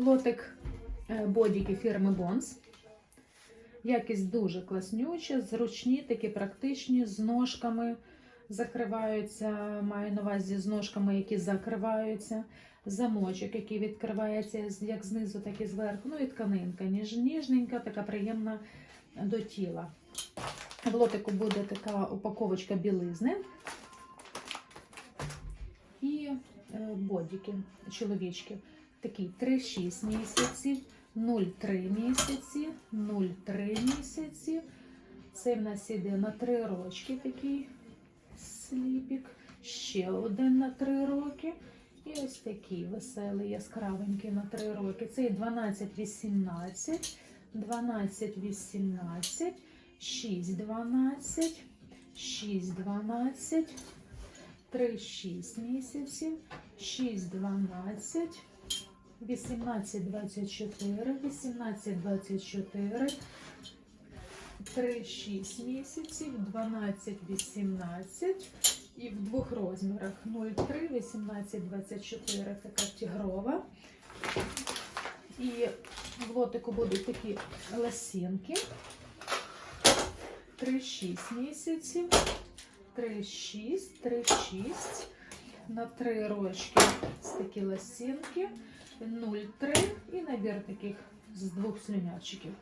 Лотик е, бодіки фірми Бонс. Якість дуже класнюча, зручні, такі практичні, з ножками закриваються. Маю на увазі з ножками, які закриваються. Замочок, який відкривається як знизу, так і зверху. Ну і тканинка ніж, ніжненька, така приємна до тіла. В лотику буде така упаковочка білизни і е, бодіки чоловічки. Такий 3-6 місяців, 0,3 місяці, 0,3 місяці. Це в нас іде на 3 рочки такий сліпік. Ще один на 3 роки. І ось такий веселий, яскравенький на 3 роки. Це 12-18, 12-18, 6-12, 6-12, 3-6 місяців, 6-12, 18-24, 18-24, 3-6 місяців, 12-18 і в двох розмірах 0,3, 18, 24 така тігрова. І в лотику будуть такі ласінки. 3-6 місяців, 3-6, 3-6. На три рочки з такі ласінки, 0,3 і набір таких з двох слюнячиків.